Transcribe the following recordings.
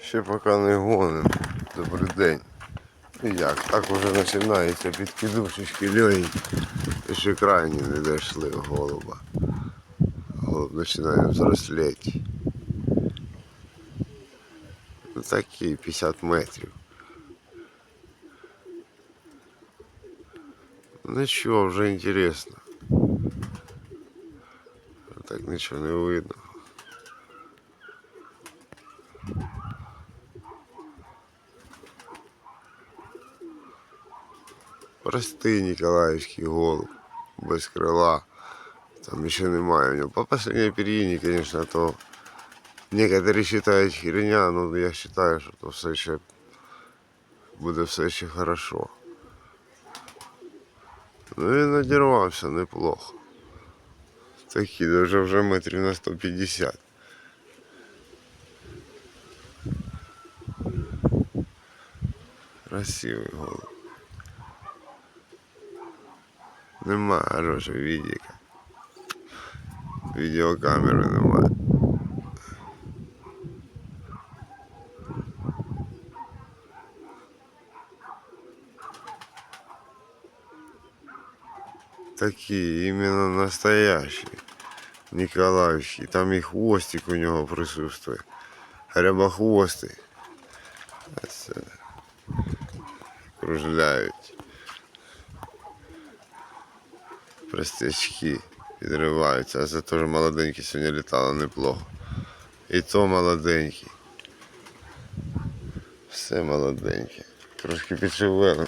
Ще поки не гоним. Добрий день. І як? Так уже починається підкидушечки легенькі. І ще крайні не дійшли голуба. Голуб починає взрослеть. Ну, Такий 50 метрів. Ну що, вже інтересно. Так нічого не видно. Простий Николаевский голубь, без крила. Там ще немає у нього. По последней перине, конечно, то некоторые считают херня, но я считаю, що то все ще буде все ще хорошо. Ну він надірвався неплохо. Такий, даже вже метрів на 150. Красивий голубь. Нема хорошого відіка. Відеокамери немає. Такие, именно настоящие. Николаевский. Там и хвостик у него присутствует. Рябохвостый. Ось, е, Кружляють. Простячки підриваються. А це теж молоденький сьогодні літало неплохо. І то молоденький. Все молоденьке. Трошки підшивели.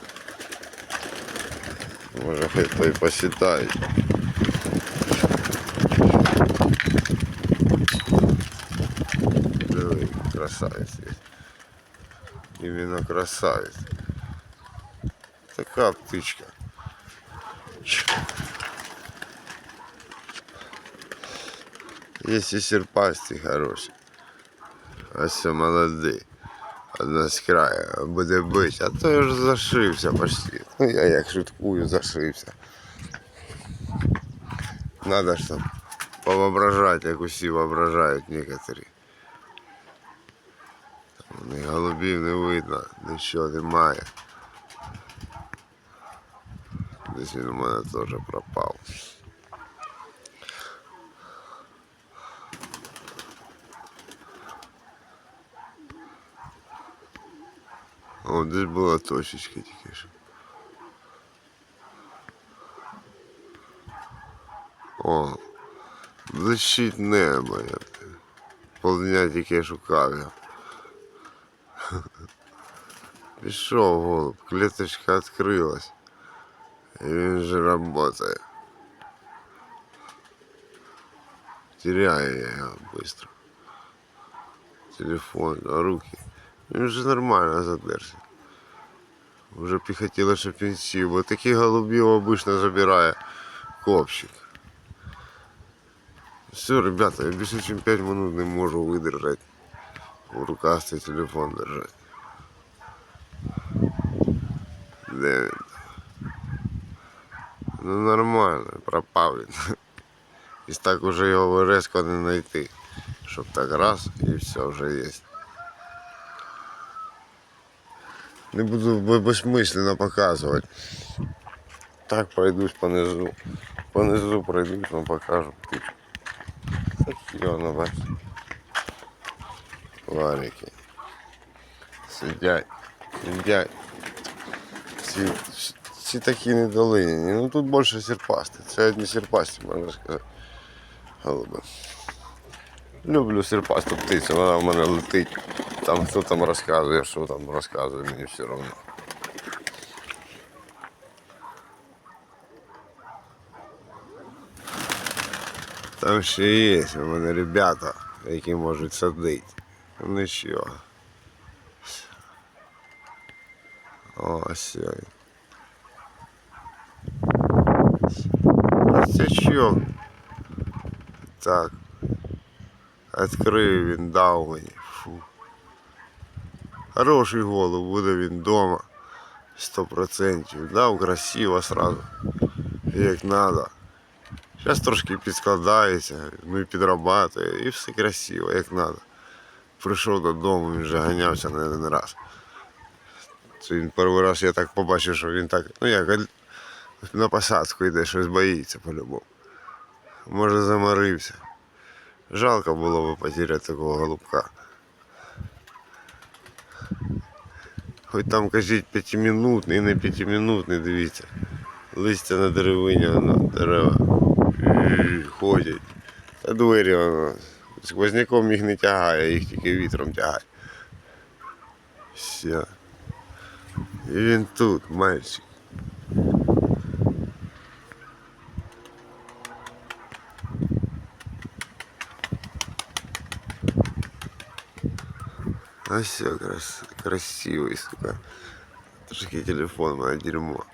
Може хай той посчитають. Диви, красавець. Іменно красавець. Така птичка. Є і серпасті хороші. Ось все молодий. Одна з краю буде бить, а то я ж зашився почти. Ну я як шуткую, зашився. Надо ж там повоображати, як усі воображають некоторі. Там Ні голубів не видно, нічого немає. Десь він у мене теж пропав. О, десь була точечка тільки що. О, блищить небо. Я б- полдня тільки шукав його. Пішов голуб, клеточка відкрилась. І він же працює. Теряю я його швидко. Телефон, а руки. Він вже нормально задержся. Вже б і хотіло, щоб він сів, бо такі голубів обично забирає копчик. Все, ребята, я більше ніж 5 минут не можу видержати. В руках цей телефон держати. Де він? Ну нормально, пропав він. І так уже його резко не знайти. Щоб так раз і все вже є. Не буду б- безсмисленно показувати. Так пройдусь понизу. Понизу пройдусь, вам покажу птичку. Такі воно бачите. Варики. Сидять, сидять. Ці, ці такі недолиняні. Ну тут більше серпасти. Це одні серпасті, можна сказати. Голуби. Люблю серпасту птицю, вона в мене летить. Там хто там розказує, що там розказує, мені все одно. Там ще є у мене ребята, які можуть садити. Ну що. Ось. він. Простячок. Так. Відкрив він, дав мені. Фу. Хороший голуб, буде він вдома. Сто процентів. Дав красиво сразу. Як надо. Зараз трошки підскладається, ну і підрабатує, і все красиво, як надо. прийшов додому, він вже ганявся не один раз. Це він перший раз я так побачив, що він так, ну як аль- на посадку йде, щось боїться по-любому. Може заморився. Жалко було б потеряти такого голубка. Хоч там кажіть п'ятимінутний, не п'ятимінутний, дивіться. Листя на деревині, воно, дерева. Ходять. Та двері воно. Сквозняком їх не тягає, їх тільки вітром тягає. Все. І він тут, мальчик. А все, крас... красивый, сука. Трошки телефон, моє дерьмо.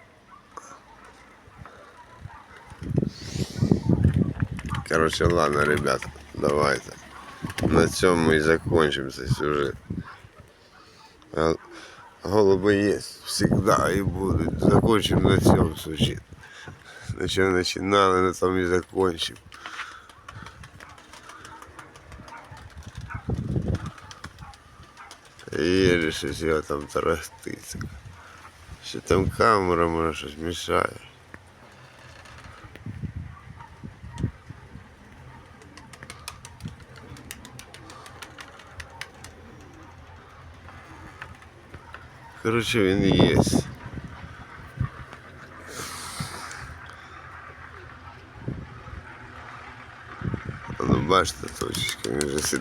Короче, ладно, ребята, давайте. На цьому і закончим цей сюжет. А Голуби є всегда і будуть. Закончим на цьому сюжет. На чому починали, на тому і закончим. Єлі щось його там тарахтиться. Ще там камера може щось мішає. Короче, він є. Ну, бачите, точечка, він вже сидить.